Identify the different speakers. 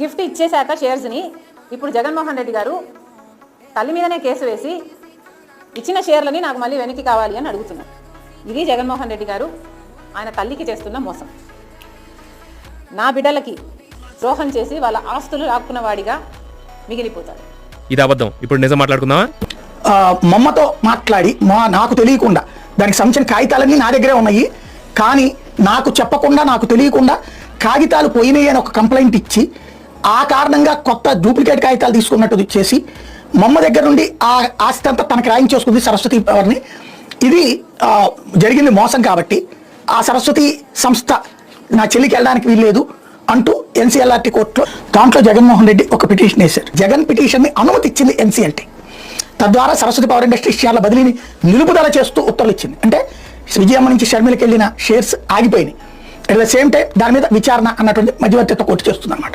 Speaker 1: Gift ఇచ్చేశాక షేర్స్ని ఇప్పుడు జగన్మోహన్ రెడ్డి గారు తల్లి మీదనే కేసు వేసి ఇచ్చిన షేర్లని నాకు మళ్ళీ వెనక్కి కావాలి అని అడుగుతున్నారు ఇది జగన్మోహన్ రెడ్డి గారు ఆయన తల్లికి చేస్తున్న మోసం. నా బిడ్డలకి ద్రోహం చేసి వాళ్ళ ఆస్తులు లాక్కున్న వాడిగా మిగిలిపోతాడు.
Speaker 2: ఇది అబద్ధం. ఇప్పుడు నిజం మాట్లాడుకుందామా?
Speaker 3: మమ్మతో మాట్లాడి మా నాకు తెలియకుండా. దానికి సంబంధించిన కాగితాలన్నీ నా దగ్గరే ఉన్నాయి. కానీ నాకు చెప్పకుండా నాకు తెలియకుండా కాగితాలు పోయినాయి అని ఒక కంప్లైంట్ ఇచ్చి ఆ కారణంగా కొత్త డూప్లికేట్ కాగితాలు తీసుకున్నట్టు చేసి మమ్మ దగ్గర నుండి ఆ ఆస్తి అంతా తనకు రాయించేసుకుంది సరస్వతి పవర్ని ఇది జరిగింది మోసం కాబట్టి ఆ సరస్వతి సంస్థ నా చెల్లికి వెళ్ళడానికి వీల్లేదు అంటూ ఎన్సీఎల్ఆర్టీ కోర్టులో దాంట్లో జగన్మోహన్ రెడ్డి ఒక పిటిషన్ వేశారు. జగన్ పిటిషన్ని అనుమతి ఇచ్చింది ఎన్సీఎల్టీ. తద్వారా సరస్వతి పవర్ ఇండస్ట్రీ షేర్ల బదిలీని నిలుపుదల చేస్తూ ఉత్తర్వులు ఇచ్చింది. అంటే విజయమ్మ నుంచి షర్మిలకి వెళ్ళిన షేర్స్ ఆగిపోయినాయి. అట్ ద సేమ్ టైం దాని మీద విచారణ అన్నటువంటి మధ్యవర్తిత్వ కోర్టు చేస్తుంది అనమాట